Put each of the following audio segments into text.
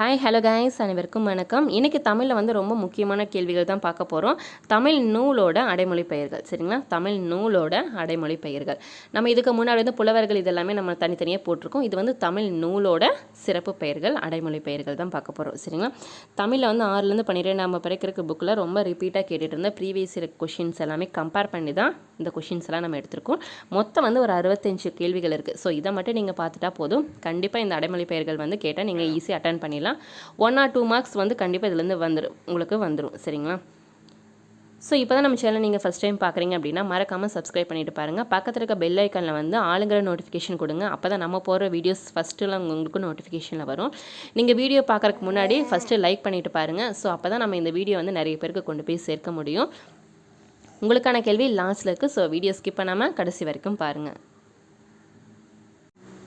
Hi hello guys அனைவருக்கும் வணக்கம். இன்றைக்கி தமிழில் வந்து ரொம்ப முக்கியமான கேள்விகள் தான் பார்க்க போகிறோம் தமிழ் நூலோட அடைமொழி பெயர்கள் சரிங்களா? தமிழ் நூலோட அடைமொழி பெயர்கள். நம்ம இதுக்கு முன்னாடி வந்து புலவர்கள் இதெல்லாமே நம்ம தனித்தனியாக போட்டிருக்கோம். இது வந்து தமிழ் நூலோட சிறப்பு பெயர்கள் அடைமொழி பெயர்கள் தான் பார்க்க போகிறோம் சரிங்களா? தமிழில் வந்து ஆறுலேருந்து பன்னிரெண்டாம் பிறக்கிறக்கு புக்கில் ரொம்ப ரிப்பீட்டாக கேட்டுட்டு இருந்த ப்ரீவியஸ் இயர் கொஷின்ஸ் எல்லாமே கம்பேர் பண்ணி தான் இந்த கொஷின்ஸ் எல்லாம் நம்ம எடுத்திருக்கோம். மொத்தம் வந்து ஒரு அறுபத்தஞ்சு கேள்விகள் இருக்குது ஸோ இதை மட்டும் நீங்கள் பார்த்துட்டா போதும். கண்டிப்பாக இந்த அடைமொழி பெயர்கள் வந்து கேட்டால் நீங்கள் ஈஸியாக அட்டன் பண்ணிடலாம். ஒன் ஆர் டூ மார்க்ஸ் வந்து கண்டிப்பாக இதுலேருந்து வந்துடும் உங்களுக்கு வந்துடும் சரிங்களா? ஸோ இப்போ தான் நம்ம சேனல் நீங்கள் ஃபஸ்ட் டைம் பார்க்குறீங்க அப்படின்னா மறக்காமல் சப்ஸ்கிரைப் பண்ணிட்டு பாருங்கள் பக்கத்தில் இருக்க பெல் ஐக்கனில் வந்து ஆளுங்கிற நோட்டிஃபிகேஷன் கொடுங்க. அப்போ தான் நம்ம போகிற வீடியோஸ் ஃபஸ்ட்டில் உங்களுக்கு நோட்டிஃபிகேஷனில் வரும். நீங்கள் வீடியோ பார்க்குறக்கு முன்னாடி ஃபஸ்ட்டு லைக் பண்ணிவிட்டு பாருங்கள் ஸோ அப்போ தான் நம்ம இந்த வீடியோ வந்து நிறைய பேருக்கு கொண்டு போய் சேர்க்க முடியும். உங்களுக்கான கேள்வி லாஸ்ட்டில் இருக்குது ஸோ வீடியோ ஸ்கிப் பண்ணாமல் கடைசி வரைக்கும் பாருங்கள்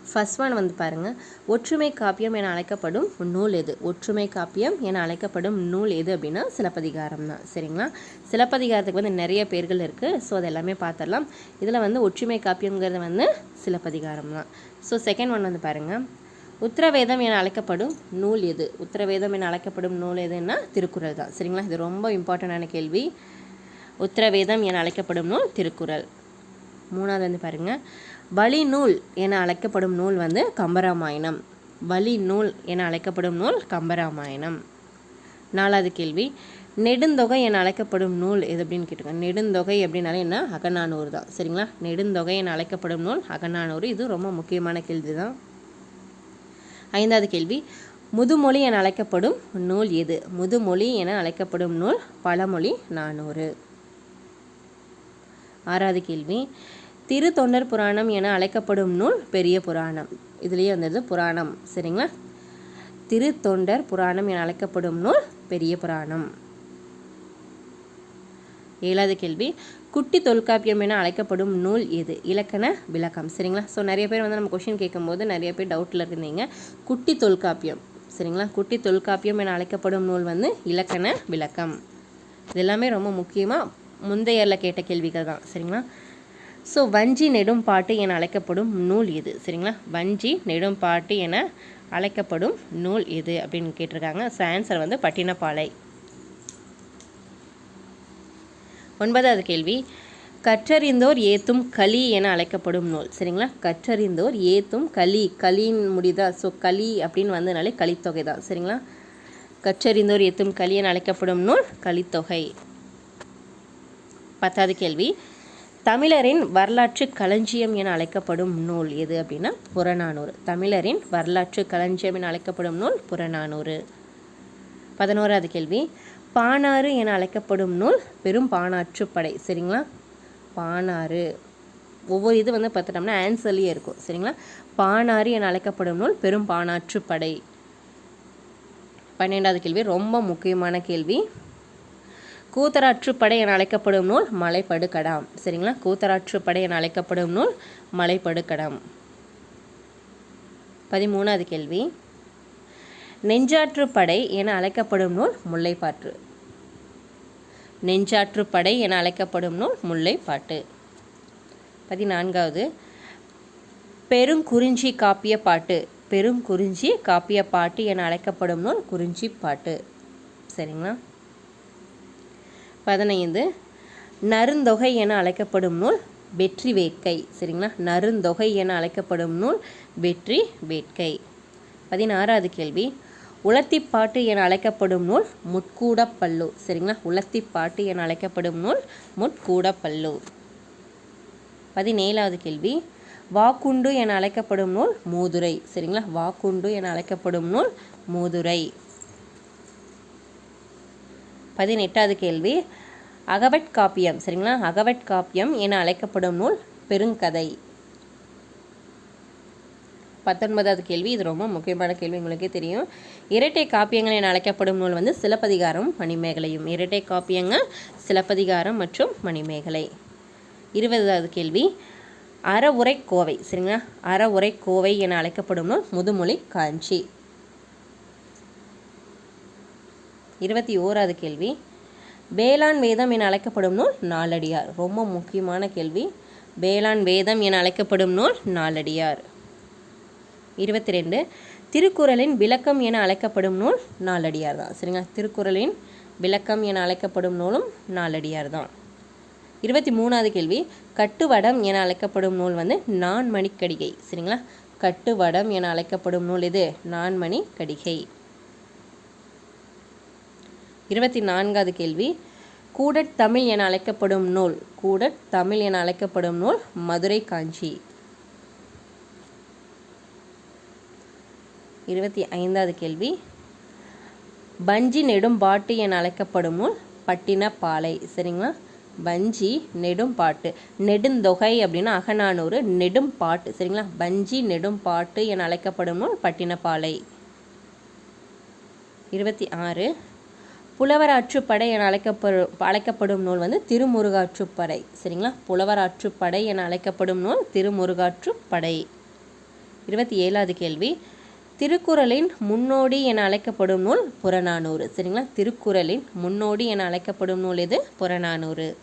ஃபர்ஸ்ட் ஒன் வந்து பாருங்கள் ஒற்றுமை காப்பியம் என அழைக்கப்படும் நூல் எது? ஒற்றுமை காப்பியம் என அழைக்கப்படும் நூல் எது அப்படின்னா சிலப்பதிகாரம் தான். சரிங்களா? சிலப்பதிகாரத்துக்கு வந்து நிறைய பேர்கள் இருக்குது ஸோ அது எல்லாமே பார்த்துடலாம் இதில் வந்து ஒற்றுமை காப்பியங்கிறது வந்து சிலப்பதிகாரம் தான். ஸோ செகண்ட் ஒன் வந்து பாருங்கள் உத்தரவேதம் என அழைக்கப்படும் நூல் எது? உத்தரவேதம் என அழைக்கப்படும் நூல் எதுன்னா திருக்குறள் தான். சரிங்களா? இது ரொம்ப இம்பார்ட்டண்டான கேள்வி. உத்தரவேதம் என அழைக்கப்படும் நூல் திருக்குறள். மூணாவது வந்து பாருங்கள் வழி நூல் என அழைக்கப்படும் நூல் வந்து கம்பராமாயணம். வழி நூல் என அழைக்கப்படும் நூல் கம்பராமாயணம். நாலாவது கேள்வி. நெடுந்தொகை என அழைக்கப்படும் நூல் எது அப்படின்னு கேட்டுக்கோங்க நெடுந்தொகை அப்படின்னாலே என்ன? அகநானூறு தான். சரிங்களா? நெடுந்தொகை என அழைக்கப்படும் நூல் அகநானூறு. இது ரொம்ப முக்கியமான கேள்வி தான். ஐந்தாவது கேள்வி. முதுமொழி என அழைக்கப்படும் நூல் எது? முதுமொழி என அழைக்கப்படும் நூல் பழமொழி நானூறு. ஆறாவது கேள்வி. திரு தொண்டர் புராணம் என அழைக்கப்படும் நூல் பெரிய புராணம். இதுலேயே வந்தது புராணம். சரிங்களா? திரு தொண்டர் புராணம் என அழைக்கப்படும் நூல் பெரிய புராணம். ஏழாவது கேள்வி. குட்டி தொல்காப்பியம் என அழைக்கப்படும் நூல் எது? இலக்கண விளக்கம். சரிங்களா? ஸோ நிறைய பேர் வந்து நம்ம கொஷின் கேட்கும்போது நிறைய பேர் டவுட்டில் இருந்தீங்க. குட்டி தொல்காப்பியம். சரிங்களா? குட்டி தொல்காப்பியம் என அழைக்கப்படும் நூல் வந்து இலக்கண விளக்கம். இது எல்லாமே ரொம்ப முக்கியமாக முந்தையரில் கேட்ட கேள்விகள் தான். சரிங்களா? ஸோ வஞ்சி நெடும் பாட்டு என அழைக்கப்படும் நூல் எது? சரிங்களா? வஞ்சி நெடும் பாட்டு என அழைக்கப்படும் நூல் எது அப்படின்னு கேட்டிருக்காங்க. ஸோ ஆன்சர் வந்து பட்டினப்பாலை. ஒன்பதாவது கேள்வி. கற்றறிந்தோர் ஏத்தும் களி என அழைக்கப்படும் நூல். சரிங்களா? கற்றறிந்தோர் ஏத்தும் களி. களின் முடிதா? ஸோ களி அப்படின்னு வந்ததுனாலே களித்தொகை தான். சரிங்களா? கற்றறிந்தோர் ஏத்தும் களி என அழைக்கப்படும் நூல் களித்தொகை. பத்தாவது கேள்வி. தமிழரின் வரலாற்று களஞ்சியம் என அழைக்கப்படும் நூல் எது அப்படின்னா புறநானூறு. தமிழரின் வரலாற்று களஞ்சியம் என அழைக்கப்படும் நூல் புறநானூறு. பதினோராவது கேள்வி. பானாறு என அழைக்கப்படும் நூல் பெரும் பானாற்று படை. சரிங்களா? பானாறு. ஒவ்வொரு இது வந்து பார்த்துட்டோம்னா ஆன்சர்லேயே இருக்கும். சரிங்களா? பானாறு என அழைக்கப்படும் நூல் பெரும் பானாற்று படை. பன்னெண்டாவது கேள்வி. ரொம்ப முக்கியமான கேள்வி. கூத்தராற்றுப்படை என அழைக்கப்படும் நூல் மலைப்படுகடாம். சரிங்களா? கூத்தராற்றுப்படை என அழைக்கப்படும் நூல் மலைப்படுகடாம். பதிமூணாவது கேள்வி. நெஞ்சாற்றுப்படை என அழைக்கப்படும் நூல் முல்லைப்பாட்டு. நெஞ்சாற்றுப்படை என அழைக்கப்படும் நூல் முல்லைப்பாட்டு. பதினான்காவது. பெருங்குறிஞ்சி காப்பிய பாட்டு. பெருங்குறிஞ்சி காப்பிய பாட்டு என அழைக்கப்படும் நூல் குறிஞ்சி பாட்டு. சரிங்களா? பதினைந்து நருந்தொகை என அழைக்கப்படும் நூல் வெற்றி வேட்கை. சரிங்களா? நருந்தொகை என அழைக்கப்படும் நூல் வெற்றி வேட்கை. பதினாறாவது கேள்வி. உலத்திப்பாட்டு என அழைக்கப்படும் நூல் முட்கூடப்பல்லு. சரிங்களா? உலத்திப்பாட்டு என அழைக்கப்படும் நூல் முட்கூடப்பல்லு. பதினேழாவது கேள்வி. வாக்குண்டு என அழைக்கப்படும் நூல் மூதுரை. சரிங்களா? வாக்குண்டு என அழைக்கப்படும் நூல் மூதுரை. பதினெட்டாவது கேள்வி. அகவட் காப்பியம் சரிங்களா? அகவட் காப்பியம் என அழைக்கப்படும் நூல் பெருங்கதை. பத்தொன்பதாவது கேள்வி. இது ரொம்ப முக்கியமான கேள்வி உங்களுக்கே தெரியும். இரட்டை காப்பியங்கள் என அழைக்கப்படும் நூல் வந்து சிலப்பதிகாரம் மணிமேகலையும். இரட்டை காப்பியங்கள் சிலப்பதிகாரம் மற்றும் மணிமேகலை. இருபதாவது கேள்வி. அறவுரை கோவை சரிங்களா? அறவுரை கோவை என அழைக்கப்படும் நூல் முதுமொழி காஞ்சி. இருபத்தி ஓராவது கேள்வி. வேளாண் வேதம் என அழைக்கப்படும் நூல் நாலடியார். ரொம்ப முக்கியமான கேள்வி. வேளாண் வேதம் என அழைக்கப்படும் நூல் நாலடியார். இருபத்தி ரெண்டு. திருக்குறளின் விளக்கம் என அழைக்கப்படும் நூல் நாலடியார் தான். சரிங்களா? திருக்குறளின் விளக்கம் என அழைக்கப்படும் நூலும் நாலடியார் தான். இருபத்தி மூணாவது கேள்வி. கட்டுவடம் என அழைக்கப்படும் நூல் வந்து நான் மணிக்கடிகை சரிங்களா? கட்டுவடம் என அழைக்கப்படும் நூல் இது நான்மணி கடிகை இருபத்தி நான்காவது கேள்வி. கூடட் தமிழ் என அழைக்கப்படும் நூல் கூடட் தமிழ் என அழைக்கப்படும் நூல் மதுரை காஞ்சி. இருபத்தி ஐந்தாவது கேள்வி. பஞ்சி நெடும் பாட்டு என அழைக்கப்படும் நூல் பட்டினப்பாலை. சரிங்களா? பஞ்சி நெடும் பாட்டு. நெடுந்தொகை அப்படின்னா அகநானூறு நெடும் பாட்டு. சரிங்களா? பஞ்சி நெடும் பாட்டு என அழைக்கப்படும் நூல் பட்டினப்பாலை. இருபத்தி ஆறு. புலவர் ஆற்றுப்படை என அழைக்கப்படும் அழைக்கப்படும் நூல் வந்து திருமுருகாற்றுப்படை சரிங்களா? புலவராற்றுப்படை என அழைக்கப்படும் நூல் திருமுருகாற்றுப்படை இருபத்தி ஏழாவது கேள்வி. திருக்குறளின் முன்னோடி என அழைக்கப்படும் நூல் புறநானூறு. சரிங்களா? திருக்குறளின் முன்னோடி என அழைக்கப்படும் நூல் இது புறநானூறு.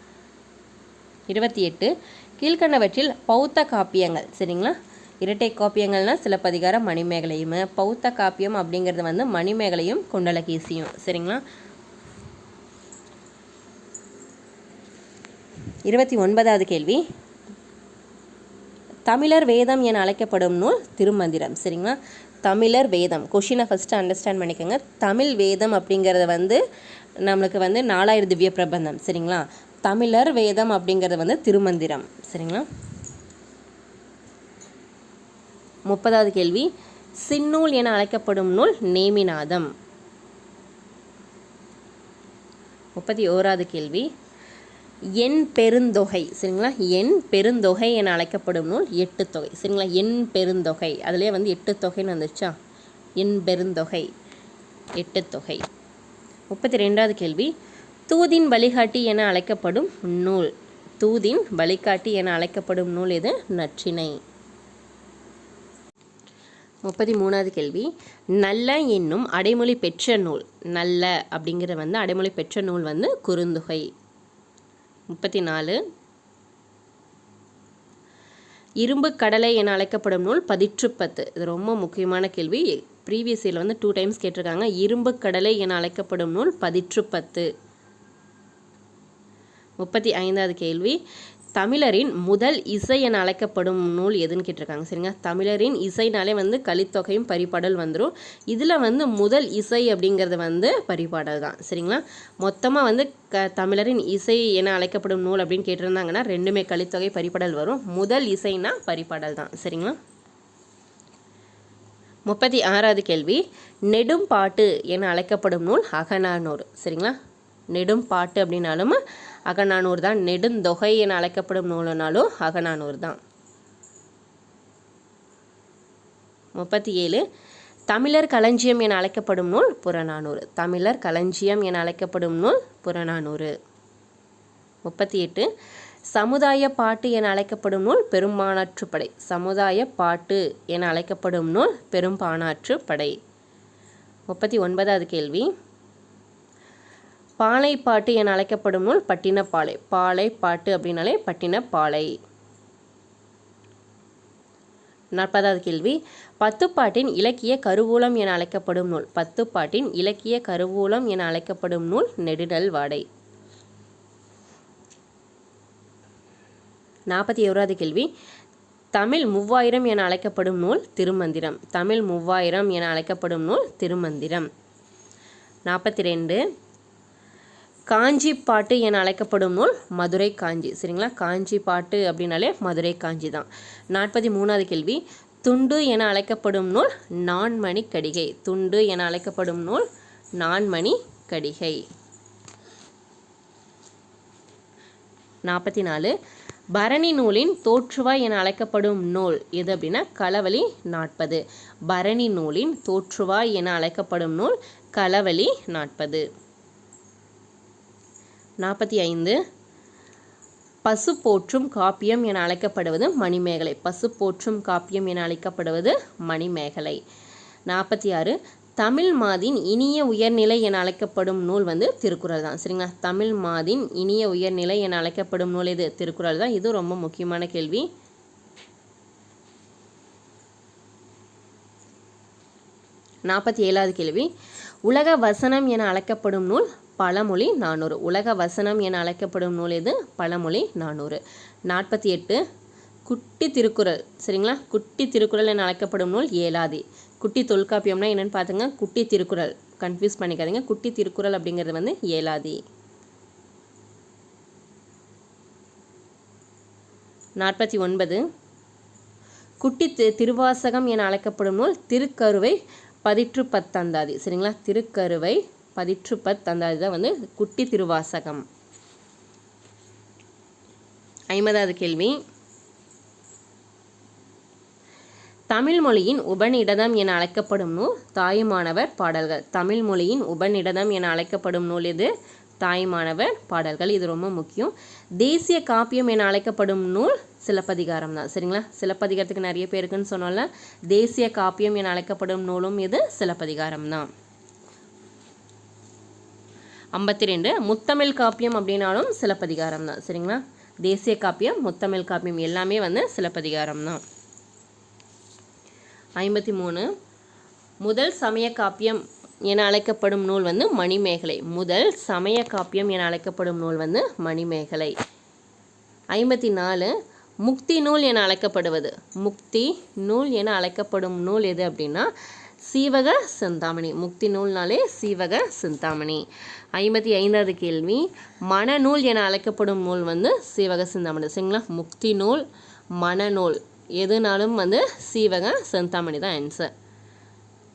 இருபத்தி எட்டு கீழ்கண்டவற்றில் பௌத்த காப்பியங்கள். சரிங்களா? இரட்டை காப்பியங்கள்னால் சிலப்பதிகாரம் மணிமேகலையும் பௌத்த காப்பியம் அப்படிங்கிறது வந்து மணிமேகலையும் குண்டலகேசியும். சரிங்களா? இருபத்தி ஒன்பதாவது கேள்வி. தமிழர் வேதம் என அழைக்கப்படும் நூல் திருமந்திரம். சரிங்களா? தமிழர் வேதம். கொஷினை ஃபஸ்ட்டு அண்டர்ஸ்டாண்ட் பண்ணிக்கோங்க. தமிழ் வேதம் அப்படிங்கிறது வந்து நம்மளுக்கு வந்து நாலாயிரம் திவ்ய பிரபந்தம். சரிங்களா? தமிழர் வேதம் அப்படிங்கிறது வந்து திருமந்திரம். சரிங்களா? முப்பதாவது கேள்வி. சின்னூல் என அழைக்கப்படும் நூல் நேமிநாதம். முப்பத்தி ஓராவது கேள்வி. எண் பெருந்தொகை சரிங்களா? எண் பெருந்தொகை என அழைக்கப்படும் நூல் எட்டு தொகை சரிங்களா? எண் பெருந்தொகை அதுலேயே வந்து எட்டு தொகைன்னு வந்துச்சா எண் பெருந்தொகை எட்டு தொகை. முப்பத்தி ரெண்டாவது கேள்வி தூதின் வழிகாட்டி என அழைக்கப்படும் நூல் தூதின் வழிகாட்டி என அழைக்கப்படும் நூல் எது? நற்றினை முப்பத்தி மூணாவது கேள்வி நல்ல என்னும் அடைமொழி பெற்ற நூல் நல்ல அப்படிங்கிற வந்து அடைமொழி பெற்ற நூல் வந்து குறுந்தொகை. முப்பத்தி நாலு. இரும்பு கடலை என அழைக்கப்படும் நூல் பதிற்றுப்பத்து. இது ரொம்ப முக்கியமான கேள்வி. ப்ரீவியஸ் இயரில் வந்து டூ டைம்ஸ் கேட்டிருக்காங்க. இரும்பு கடலை என அழைக்கப்படும் நூல் பதிற்றுப்பத்து. முப்பத்தி ஐந்தாவது கேள்வி. தமிழரின் முதல் இசை என அழைக்கப்படும் நூல் எதுன்னு கேட்டிருக்காங்க சரிங்க தமிழரின் இசைனாலே வந்து கலித்தொகையும் பரிபாடல் வந்துடும் இதில் வந்து முதல் இசை அப்படிங்கிறது வந்து பரிபாடல் தான் சரிங்களா? மொத்தமாக வந்து க தமிழரின் இசை என அழைக்கப்படும் நூல் அப்படின்னு கேட்டிருந்தாங்கன்னா ரெண்டுமே கலித்தொகை பரிபாடல் வரும். முதல் இசைனா பரிபாடல் தான் சரிங்களா? முப்பத்தி ஆறாவது கேள்வி. நெடும் பாட்டு என அழைக்கப்படும் நூல் அகநானூறு சரிங்களா? நெடும் பாட்டு அப்படின்னாலும் அகநானூறு தான். நெடுந்தொகை என அழைக்கப்படும் நூலுனாலும் அகநானூறு தான். முப்பத்தி ஏழு தமிழர் களஞ்சியம் என அழைக்கப்படும் நூல் புறநானூறு. தமிழர் களஞ்சியம் என அழைக்கப்படும் நூல் புறநானூறு. முப்பத்தி எட்டு சமுதாய பாட்டு என அழைக்கப்படும் நூல் பெரும்பானாற்றுப்படை சமுதாய பாட்டு என அழைக்கப்படும் நூல் பெரும்பானாற்றுப்படை முப்பத்தி ஒன்பதாவது கேள்வி. பாலைப்பாட்டு என அழைக்கப்படும் நூல் பட்டினப்பாலை. பாலைப்பாட்டு அப்படின்னாலே பட்டினப்பாலை. நாற்பதாவது கேள்வி. பத்துப்பாட்டின் இலக்கிய கருவூலம் என அழைக்கப்படும் நூல். பத்துப்பாட்டின் இலக்கிய கருவூலம் என அழைக்கப்படும் நூல் நெடுநல் வாடை. நாற்பத்தி ஓராவது கேள்வி. தமிழ் மூவாயிரம் என அழைக்கப்படும் நூல் திருமந்திரம். தமிழ் மூவாயிரம் என அழைக்கப்படும் நூல் திருமந்திரம். நாற்பத்தி ரெண்டு. காஞ்சி பாட்டு என அழைக்கப்படும் நூல் மதுரை காஞ்சி. சரிங்களா? காஞ்சி பாட்டு அப்படின்னாலே மதுரை காஞ்சி தான். நாற்பத்தி மூணாவது கேள்வி. துண்டு என அழைக்கப்படும் நூல் நான்மணி கடிகை. துண்டு என அழைக்கப்படும் நூல் நான்மணி கடிகை. நாற்பத்தி நாலு. பரணி நூலின் தோற்றுவாய் என அழைக்கப்படும் நூல் எது அப்படின்னா களவழி நாற்பது. பரணி நூலின் தோற்றுவாய் என அழைக்கப்படும் நூல் களவழி நாற்பது. நாற்பத்தி ஐந்து. பசு போற்றும் காப்பியம் என அழைக்கப்படுவது மணிமேகலை. பசு போற்றும் காப்பியம் என அழைக்கப்படுவது மணிமேகலை. நாற்பத்தி ஆறு. தமிழ் மாதின் இனிய உயர்நிலை என அழைக்கப்படும் நூல் வந்து திருக்குறள் தான். சரிங்களா? தமிழ் மாதின் இனிய உயர்நிலை என அழைக்கப்படும் நூல் இது திருக்குறள் தான். இது ரொம்ப முக்கியமான கேள்வி. நாற்பத்தி ஏழாவது கேள்வி. உலக வசனம் என அழைக்கப்படும் நூல் பழமொழி நானூறு. உலக வசனம் என அழைக்கப்படும் நூல் எது? பழமொழி நானூறு. நாற்பத்தி எட்டு குட்டி திருக்குறள். சரிங்களா? குட்டி திருக்குறள் என அழைக்கப்படும் நூல் ஏலாதி குட்டி தொல்காப்பியம்னா என்னென்னு பார்த்துங்க குட்டி திருக்குறள். கன்ஃபியூஸ் பண்ணிக்காதீங்க. குட்டி திருக்குறள் அப்படிங்கிறது வந்து ஏலாதி நாற்பத்தி ஒன்பது குட்டி திருவாசகம் என அழைக்கப்படும் நூல் திருக்கருவை பதிற்று பத்தந்தாதி. சரிங்களா? திருக்கருவை பதிற்று அந்த இதுதான் வந்து குட்டி திருவாசகம். ஐம்பதாவது கேள்வி. தமிழ் மொழியின் உபநிடதம் என அழைக்கப்படும் நூல் தாயுமானவர் பாடல்கள். தமிழ் மொழியின் உபநிடதம் என அழைக்கப்படும் நூல் இது தாய்மானவர் பாடல்கள். இது ரொம்ப முக்கியம். தேசிய காப்பியம் என அழைக்கப்படும் நூல் சிலப்பதிகாரம் தான். சரிங்களா? சிலப்பதிகாரத்துக்கு நிறைய பேருக்குன்னு சொன்னோம்ல. தேசிய காப்பியம் என அழைக்கப்படும் நூலும் இது சிலப்பதிகாரம் தான். ஐம்பத்தி ரெண்டு முத்தமிழ் காப்பியம் அப்படின்னாலும் சிலப்பதிகாரம் தான் சரிங்களா? தேசிய காப்பியம் முத்தமிழ் காப்பியம் எல்லாமே வந்து சிலப்பதிகாரம் தான் ஐம்பத்தி மூணு முதல் சமய காப்பியம் என அழைக்கப்படும் நூல் வந்து மணிமேகலை. முதல் சமய காப்பியம் என அழைக்கப்படும் நூல் வந்து மணிமேகலை. ஐம்பத்தி நாலு முக்தி நூல் என அழைக்கப்படுவது. முக்தி நூல் என அழைக்கப்படும் நூல் எது அப்படின்னா சீவக சிந்தாமணி. முக்தி நூல்னாலே சீவக சிந்தாமணி. ஐம்பத்தி ஐந்தாவது கேள்வி. மனநூல் என அழைக்கப்படும் நூல் வந்து சீவக சிந்தாமணி. சரிங்களா? முக்தி நூல் மனநூல். எதுனாலும் வந்து சீவக சிந்தாமணி தான் ஆன்சர்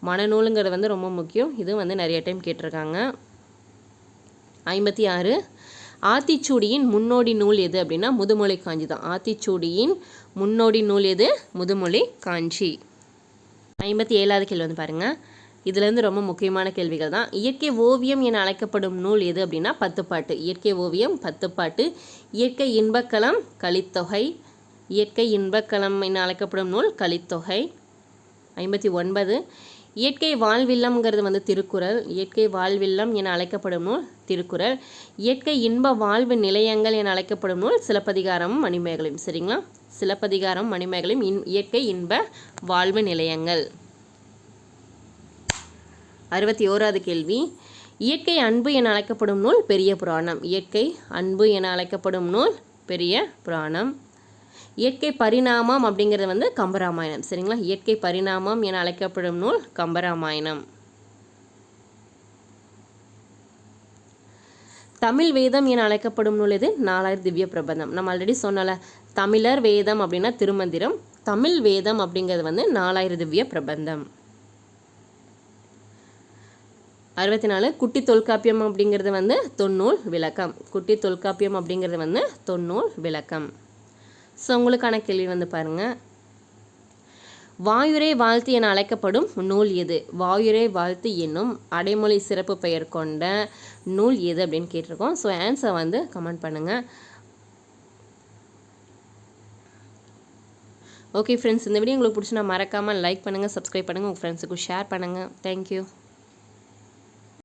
மனநூலுங்கிறது வந்து ரொம்ப முக்கியம். இது வந்து நிறைய டைம் கேட்டிருக்காங்க. ஐம்பத்தி ஆறு. ஆத்திச்சூடியின் முன்னோடி நூல் எது அப்படின்னா முதுமொழி காஞ்சி தான். ஆத்திச்சூடியின் முன்னோடி நூல் எது? முதுமொழி காஞ்சி. ஐம்பத்தி ஏழாவது கேள்வி வந்து பாருங்கள் இதுலேருந்து ரொம்ப முக்கியமான கேள்விகள் தான். இயற்கை ஓவியம் என அழைக்கப்படும் நூல் எது அப்படின்னா பத்துப்பாட்டு. இயற்கை ஓவியம் பத்துப்பாட்டு. இயற்கை இன்பக்களம் கலித்தொகை. இயற்கை இன்பக்களம் என அழைக்கப்படும் நூல் கலித்தொகை. ஐம்பத்தி ஒன்பது. இயற்கை வாழ்வில்லம்ங்கிறது வந்து திருக்குறள். இயற்கை வாழ்வில்லம் என அழைக்கப்படும் நூல் திருக்குறள். இயற்கை இன்ப வாழ்வு நிலையங்கள் என அழைக்கப்படும் நூல் சிலப்பதிகாரமும் மணிமேகலையும். சரிங்களா? சிலப்பதிகாரம் மணிமேகலையும் இன் இயற்கை இன்ப வாழ்வு நிலையங்கள். அறுபத்தி ஓராவது கேள்வி. இயற்கை அன்பு என அழைக்கப்படும் நூல் பெரிய புராணம். இயற்கை அன்பு என அழைக்கப்படும் நூல் பெரிய புராணம். இயற்கை பரிணாமம் அப்படிங்கிறது வந்து கம்பராமாயணம். சரிங்களா? இயற்கை பரிணாமம் என அழைக்கப்படும் நூல் கம்பராமாயணம். தமிழ் வேதம் என அழைக்கப்படும் நூல் இது நாலாயிரம் திவ்ய பிரபந்தம். நம்ம ஆல்ரெடி சொன்னல தமிழர் வேதம் அப்படின்னா திருமந்திரம் தமிழ் வேதம் அப்படிங்கிறது வந்து நாலாயிரம் திவ்ய பிரபந்தம். அறுபத்தி நாலு குட்டி தொல்காப்பியம் அப்படிங்கிறது வந்து தொன்னூல் விளக்கம். குட்டி தொல்காப்பியம் அப்படிங்கிறது வந்து தொன்னூல் விளக்கம். ஸோ உங்களுக்கான கேள்வி வந்து பாருங்கள் வாயுரை வாழ்த்து என அழைக்கப்படும் நூல் எது? வாயுரை வாழ்த்து என்னும் அடைமொழி சிறப்பு பெயர் கொண்ட நூல் எது அப்படின்னு கேட்டிருக்கோம். ஸோ ஆன்சர் வந்து கமெண்ட் பண்ணுங்கள் ஓகே ஃப்ரெண்ட்ஸ் இந்த வீடியோ உங்களுக்கு பிடிச்சினா மறக்காமல் லைக் பண்ணுங்கள் சப்ஸ்கிரைப் பண்ணுங்கள் உங்கள் ஃப்ரெண்ட்ஸுக்கு ஷேர் பண்ணுங்கள் தேங்க்யூ